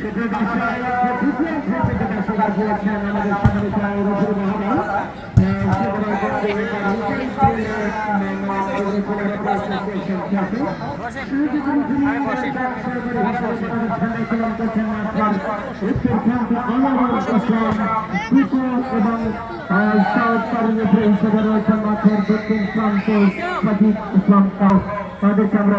সেটা বাসায় দ্বিতীয় ক্ষেত্রে যেটা স্বীকার করেছেন আমাদের প্রায় রসুল মহারাজ তাদেরকে আমরা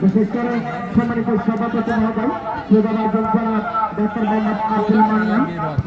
বিশেষ করে সম্মানিত সভাপতি মহোদয় ডক্টর মোহাম্মদ আব্দুল মান্নান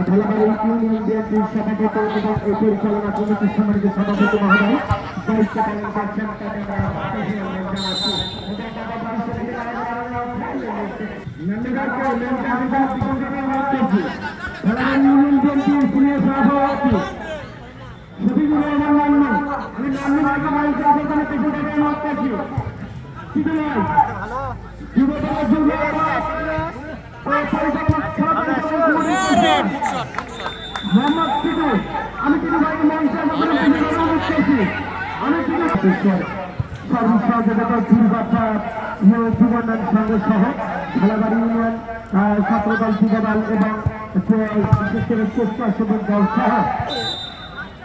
ঢালাবাড়ি ইউনিয়ন বিএনপির সভাপতি এবং এই পরিচালনা কমিটির সম্মানিত সভাপতি মহোদয় দায়িত্ব পালন করছেন ঠিক নয় যুবদল যুব মোহাম্মদ সিটু আমি কিন্তু ভাইকে মঞ্চে অনুরোধ করছি আমি কিন্তু সর্ব সহযোগিতা দুর্গাছা যুবনান সংঘ সহ ঢালাবাড়ি ইউনিয়ন ছাত্রদল যুবদল এবং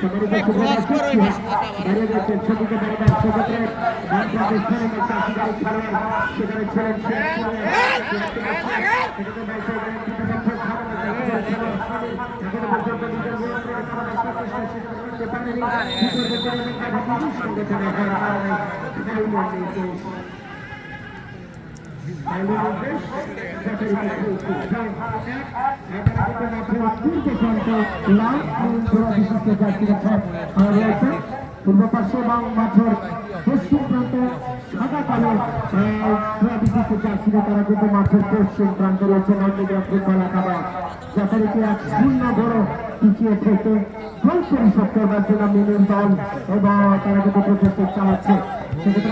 সেখানে পূর্ব পার্শ্ব এবং মাঠের পশ্চিম প্রান্তে সাদা কালো বিশিষ্ট চাষিরা তারা কিন্তু মাঠের পশ্চিম প্রান্তে রয়েছে নন্দীগ্রাম ফুটবল একাদশ যথারীতি এক শূন্য বড় পিছিয়ে থেকে গোল পরিশোধ করবার দল এবং তারা কিন্তু প্রচেষ্টা চালাচ্ছে সেক্ষেত্রে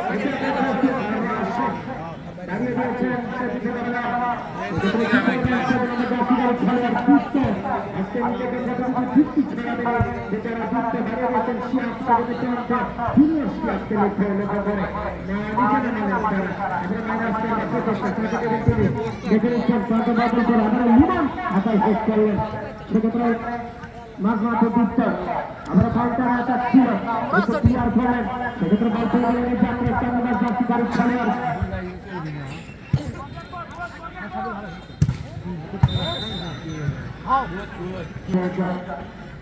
아, সেক্ষেত্রে মাঝ মাঠে দিচ্ছে আমরা কাউন্টার আটাক ছিল ক্লিয়ার করলেন সেক্ষেত্রে বলতে গেলে যাত্রা চান্দার জাতি গাড়ি খেলোয়াড়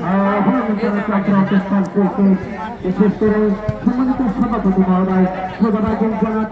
প্রতিষ্ঠান করতে বিশেষ করে সম্মানিত সভাপতি মহোদয় সভাপতি জানাত